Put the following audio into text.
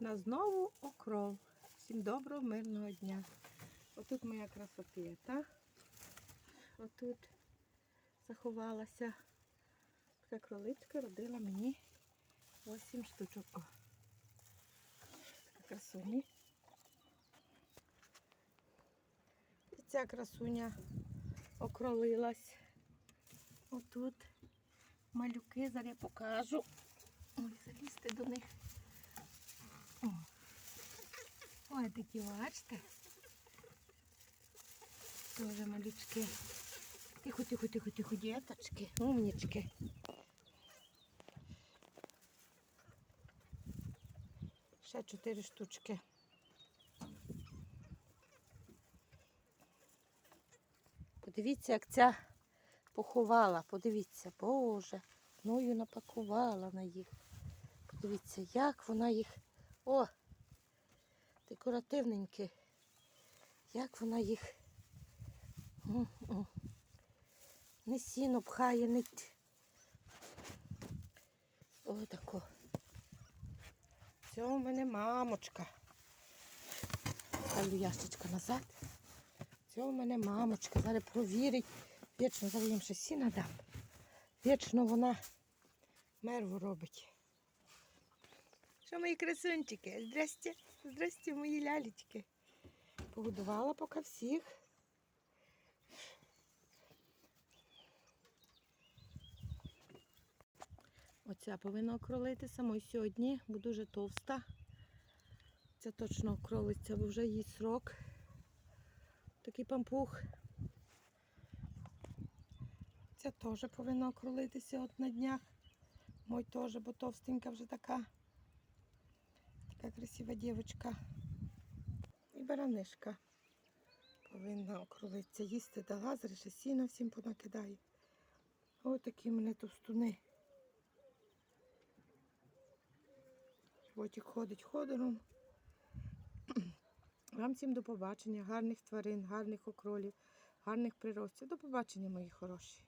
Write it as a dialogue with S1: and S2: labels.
S1: нас знову окрол. Всім доброго, мирного дня. Отут моя красотета. Отут заховалася. Така кроличка родила мені 8 штучок. О. Така красуні. І ця красуня окролилась. Отут малюки, зараз я покажу. Ой, залізти до них. О. Ой, такі, бачите. Тоже малючки. Тихо, тихо, тихо, тихо, діточки, умнічки. Ще чотири штучки. Подивіться, як ця поховала. Подивіться, Боже, мною напакувала на їх. Подивіться, як вона їх. О! Декоративненькі. Як вона їх. Не сіно пхає, не. т- О, тако. Це у мене мамочка. Ставлю ящичка назад. Це у мене мамочка. Зараз провірить. Вічно зараз їм ще сіна дам. Вічно вона мерву робить. Що мої красунчики? Здрасте, здрасте, мої лялечки. Погодувала поки всіх. Оця повинна окролитися мой сьогодні, бо дуже товста. Це точно окролиться, бо вже їй срок. Такий пампух. Ця теж повинна окролитися от на днях. Мой теж, бо товстенька вже така. Така красива дівчинка. І баранишка повинна окролитися. Їсти дала, ще сіно всім понакидаю. Ось такі мене товстуни. Животик ходить ходором. Вам всім до побачення, гарних тварин, гарних окролів, гарних приростів. До побачення, мої хороші.